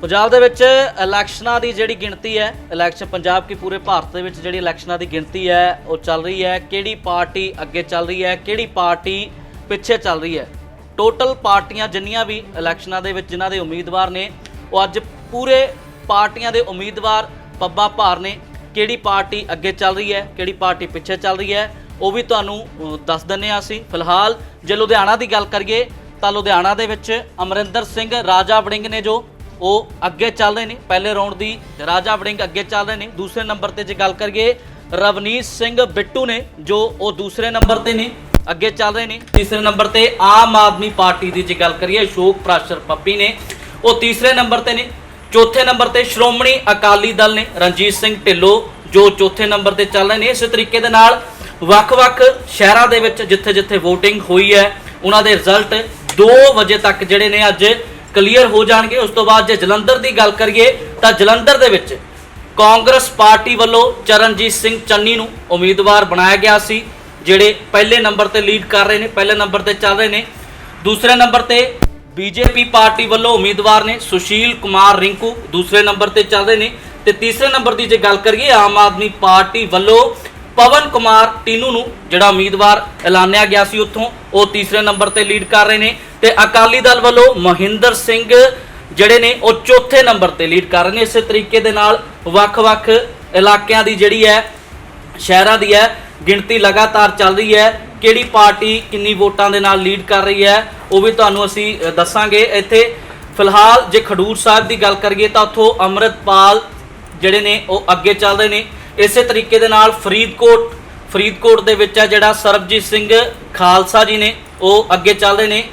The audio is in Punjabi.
ਪੰਜਾਬ ਦੇ ਵਿੱਚ ਇਲੈਕਸ਼ਨਾਂ ਦੀ ਜਿਹੜੀ ਗਿਣਤੀ ਹੈ, ਇਲੈਕਸ਼ਨ ਪੰਜਾਬ ਕੀ ਪੂਰੇ ਭਾਰਤ ਦੇ ਵਿੱਚ ਜਿਹੜੀ ਇਲੈਕਸ਼ਨਾਂ ਦੀ ਗਿਣਤੀ ਹੈ, ਉਹ ਚੱਲ ਰਹੀ ਹੈ। ਕਿਹੜੀ ਪਾਰਟੀ ਅੱਗੇ ਚੱਲ ਰਹੀ ਹੈ, ਕਿਹੜੀ ਪਾਰਟੀ ਪਿੱਛੇ ਚੱਲ ਰਹੀ ਹੈ? ਟੋਟਲ ਪਾਰਟੀਆਂ ਜਿੰਨੀਆਂ ਵੀ ਇਲੈਕਸ਼ਨਾਂ ਦੇ ਵਿੱਚ ਜਿਨ੍ਹਾਂ ਦੇ ਉਮੀਦਵਾਰ ਨੇ, ਉਹ ਅੱਜ ਪੂਰੇ ਪਾਰਟੀਆਂ ਦੇ ਉਮੀਦਵਾਰ ਪੱਬਾ ਭਾਰ ਨੇ। ਕਿਹੜੀ ਪਾਰਟੀ ਅੱਗੇ ਚੱਲ ਰਹੀ ਹੈ, ਕਿਹੜੀ ਪਾਰਟੀ ਪਿੱਛੇ ਚੱਲ ਰਹੀ ਹੈ, ਉਹ ਵੀ ਤੁਹਾਨੂੰ ਦੱਸ ਦਿੰਨੇ ਆ ਅਸੀਂ। ਫਿਲਹਾਲ ਜੇ ਲੁਧਿਆਣਾ ਦੀ ਗੱਲ ਕਰੀਏ, ਤਾਂ ਲੁਧਿਆਣਾ ਦੇ ਵਿੱਚ ਅਮਰਿੰਦਰ ਸਿੰਘ ਰਾਜਾ ਵੜਿੰਗ ਨੇ ਜੋ ਉਹ ਅੱਗੇ ਚੱਲ ਰਹੇ ਨੇ। ਪਹਿਲੇ ਰਾਉਂਡ ਦੀ ਰਾਜਾ ਵੜਿੰਗ ਅੱਗੇ ਚੱਲ ਰਹੇ ਨੇ। ਦੂਸਰੇ ਨੰਬਰ ਤੇ ਜੇ ਗੱਲ ਕਰੀਏ, ਰਵਨੀਤ ਸਿੰਘ ਬਿੱਟੂ ਨੇ, ਜੋ ਉਹ ਦੂਸਰੇ ਨੰਬਰ ਤੇ ਨੇ, ਅੱਗੇ ਚੱਲ ਰਹੇ ਨੇ। ਤੀਸਰੇ ਨੰਬਰ ਤੇ ਆਮ ਆਦਮੀ ਪਾਰਟੀ ਦੀ ਜੇ ਗੱਲ ਕਰੀਏ, ਅਸ਼ੋਕ ਪ੍ਰਾਸ਼ਰ ਪੱਪੀ ਨੇ। ਉਹ ਤੀਸਰੇ ਨੰਬਰ ਤੇ ਨੇ। ਚੌਥੇ ਨੰਬਰ ਤੇ ਸ਼੍ਰੋਮਣੀ ਅਕਾਲੀ ਦਲ ਨੇ, ਰਣਜੀਤ ਸਿੰਘ ਢਿੱਲੋਂ, ਜੋ ਚੌਥੇ ਨੰਬਰ ਤੇ ਚੱਲ ਰਹੇ ਨੇ। ਇਸੇ ਤਰੀਕੇ ਦੇ ਨਾਲ ਵੱਖ-ਵੱਖ ਸ਼ਹਿਰਾਂ ਦੇ ਵਿੱਚ ਜਿੱਥੇ-ਜਿੱਥੇ VOTING ਹੋਈ ਹੈ, ਉਹਨਾਂ ਦੇ ਰਿਜ਼ਲਟ 2 ਵਜੇ ਤੱਕ ਜਿਹੜੇ ਨੇ ਅੱਜ ਕਲੀਅਰ ਹੋ ਜਾਣਗੇ, ਉਸ ਤੋਂ ਬਾਅਦ ਜੇ ਜਲੰਧਰ ਦੀ ਗੱਲ ਕਰੀਏ ਤਾਂ ਜਲੰਧਰ ਦੇ ਵਿੱਚ ਕਾਂਗਰਸ ਪਾਰਟੀ ਵੱਲੋਂ ਚਰਨਜੀਤ ਸਿੰਘ ਚੰਨੀ ਨੂੰ ਉਮੀਦਵਾਰ ਬਣਾਇਆ ਗਿਆ ਸੀ, ਜਿਹੜੇ ਪਹਿਲੇ ਨੰਬਰ ਤੇ ਲੀਡ ਕਰ ਰਹੇ ਨੇ, ਪਹਿਲੇ ਨੰਬਰ ਤੇ ਚੱਲ ਰਹੇ ਨੇ। ਦੂਸਰੇ ਨੰਬਰ ਤੇ ਬੀਜੇਪੀ ਪਾਰਟੀ ਵੱਲੋਂ ਉਮੀਦਵਾਰ ਨੇ ਸੁਸ਼ੀਲ ਕੁਮਾਰ ਰਿੰਕੂ, ਦੂਸਰੇ ਨੰਬਰ ਤੇ ਚੱਲ ਰਹੇ ਨੇ। ਤੇ ਤੀਸਰੇ ਨੰਬਰ ਦੀ ਜੇ ਗੱਲ ਕਰੀਏ, ਆਮ ਆਦਮੀ ਪਾਰਟੀ ਵੱਲੋਂ ਪਵਨ ਕੁਮਾਰ ਟੀਨੂ ਨੂੰ ਜਿਹੜਾ ਉਮੀਦਵਾਰ ਐਲਾਨਿਆ ਗਿਆ ਸੀ ਉੱਥੋਂ, ਉਹ ਤੀਸਰੇ ਨੰਬਰ ਤੇ ਲੀਡ ਕਰ ਰਹੇ ਨੇ ਤੇ ਅਕਾਲੀ ਦਲ ਵੱਲੋਂ ਮਹਿੰਦਰ ਸਿੰਘ ਜਿਹੜੇ ਨੇ, ਉਹ ਚੌਥੇ ਨੰਬਰ ਤੇ ਲੀਡ ਕਰ ਰਹੇ ਨੇ। ਇਸੇ ਤਰੀਕੇ ਦੇ ਨਾਲ ਵੱਖ-ਵੱਖ ਇਲਾਕਿਆਂ ਦੀ ਜਿਹੜੀ ਹੈ, ਸ਼ਹਿਰਾਂ ਦੀ ਹੈ, ਗਿਣਤੀ ਲਗਾਤਾਰ ਚੱਲ ਰਹੀ ਹੈ। ਕਿਹੜੀ ਪਾਰਟੀ ਕਿੰਨੀ ਵੋਟਾਂ ਦੇ ਨਾਲ ਲੀਡ ਕਰ ਰਹੀ ਹੈ, ਉਹ ਵੀ ਤੁਹਾਨੂੰ ਅਸੀਂ ਦੱਸਾਂਗੇ। ਇੱਥੇ ਫਿਲਹਾਲ ਜੇ ਖਡੂਰ ਸਾਹਿਬ ਦੀ ਗੱਲ ਕਰੀਏ ਤਾਂ ਉੱਥੋਂ ਅੰਮ੍ਰਿਤਪਾਲ ਜਿਹੜੇ ਨੇ, ਉਹ ਅੱਗੇ ਚੱਲ ਰਹੇ ਨੇ। ਇਸੇ ਤਰੀਕੇ ਦੇ ਨਾਲ ਫਰੀਦਕੋਟ ਫਰੀਦਕੋਟ ਦੇ ਵਿੱਚ ਆ ਜਿਹੜਾ ਸਰਬਜੀਤ ਸਿੰਘ ਖਾਲਸਾ ਜੀ ਨੇ, ਉਹ ਅੱਗੇ ਚੱਲਦੇ ਨੇ।